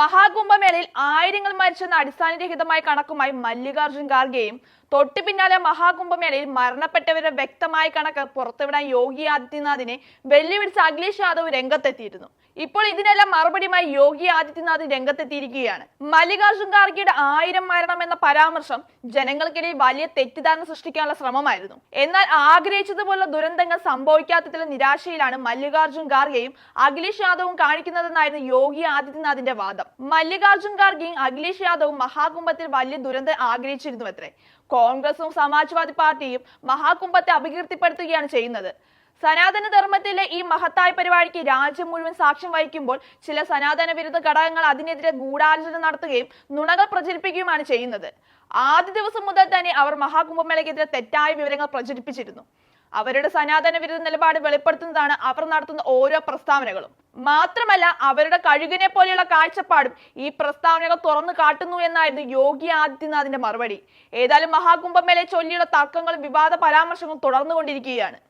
മഹാകുംഭമേളയിൽ ആയിരങ്ങൾ മരിച്ചെന്ന അടിസ്ഥാനരഹിതമായ കണക്കുമായി മല്ലികാർജുൻ ഖാർഗെയും തൊട്ടു പിന്നാലെ മഹാകുംഭമേളയിൽ മരണപ്പെട്ടവരുടെ വ്യക്തമായ കണക്ക് പുറത്തുവിടാൻ യോഗി ആദിത്യനാഥിനെ വെല്ലുവിളിച്ച് അഖിലേഷ് യാദവ് രംഗത്തെത്തിയിരുന്നു. ഇപ്പോൾ ഇതിനെല്ലാം മറുപടിയുമായി യോഗി ആദിത്യനാഥ് രംഗത്തെത്തിയിരിക്കുകയാണ്. മല്ലികാർജുൻ ഖാർഗെയുടെ ആയിരം മരണം എന്ന പരാമർശം ജനങ്ങൾക്കിടയിൽ വലിയ തെറ്റിദ്ധാരണ സൃഷ്ടിക്കാനുള്ള ശ്രമമായിരുന്നു. എന്നാൽ ആഗ്രഹിച്ചതുപോലുള്ള ദുരന്തങ്ങൾ സംഭവിക്കാത്തതിലെ നിരാശയിലാണ് മല്ലികാർജുൻ ഖാർഗെയും അഖിലേഷ് യാദവും കാണിക്കുന്നതെന്നായിരുന്നു യോഗി ആദിത്യനാഥിന്റെ വാദം. മല്ലികാർജുൻ ഖാർഗെയും അഖിലേഷ് യാദവും മഹാകുംഭത്തിൽ വലിയ ദുരന്തം ആഗ്രഹിച്ചിരുന്നു അത്രേ കോൺഗ്രസും സമാജ്വാദി പാർട്ടിയും മഹാകുംഭത്തെ അപകീർത്തിപ്പെടുത്തുകയാണ് ചെയ്യുന്നത്. സനാതന ധർമ്മത്തിലെ ഈ മഹത്തായ പരിപാടിക്ക് രാജ്യം മുഴുവൻ സാക്ഷ്യം വഹിക്കുമ്പോൾ ചില സനാതന വിരുദ്ധ ഘടകങ്ങൾ അതിനെതിരെ ഗൂഢാലോചന നടത്തുകയും നുണകൾ പ്രചരിപ്പിക്കുകയുമാണ് ചെയ്യുന്നത്. ആദ്യ ദിവസം മുതൽ തന്നെ അവർ മഹാകുംഭമേളയ്ക്കെതിരെ തെറ്റായ വിവരങ്ങൾ പ്രചരിപ്പിച്ചിരുന്നു. അവരുടെ സനാതന വിരുദ്ധ നിലപാട് വെളിപ്പെടുത്തുന്നതാണ് അവർ നടത്തുന്ന ഓരോ പ്രസ്താവനകളും. മാത്രമല്ല അവരുടെ കഴുകിനെ പോലെയുള്ള കാഴ്ചപ്പാടും ഈ പ്രസ്താവനകൾ തുറന്നു കാട്ടുന്നു എന്നായിരുന്നു യോഗി ആദിത്യനാഥിന്റെ മറുപടി. ഏതായാലും മഹാകുംഭമേളയെ ചൊല്ലിയുള്ള തർക്കങ്ങളും വിവാദ പരാമർശങ്ങളും തുടർന്നുകൊണ്ടിരിക്കുകയാണ്.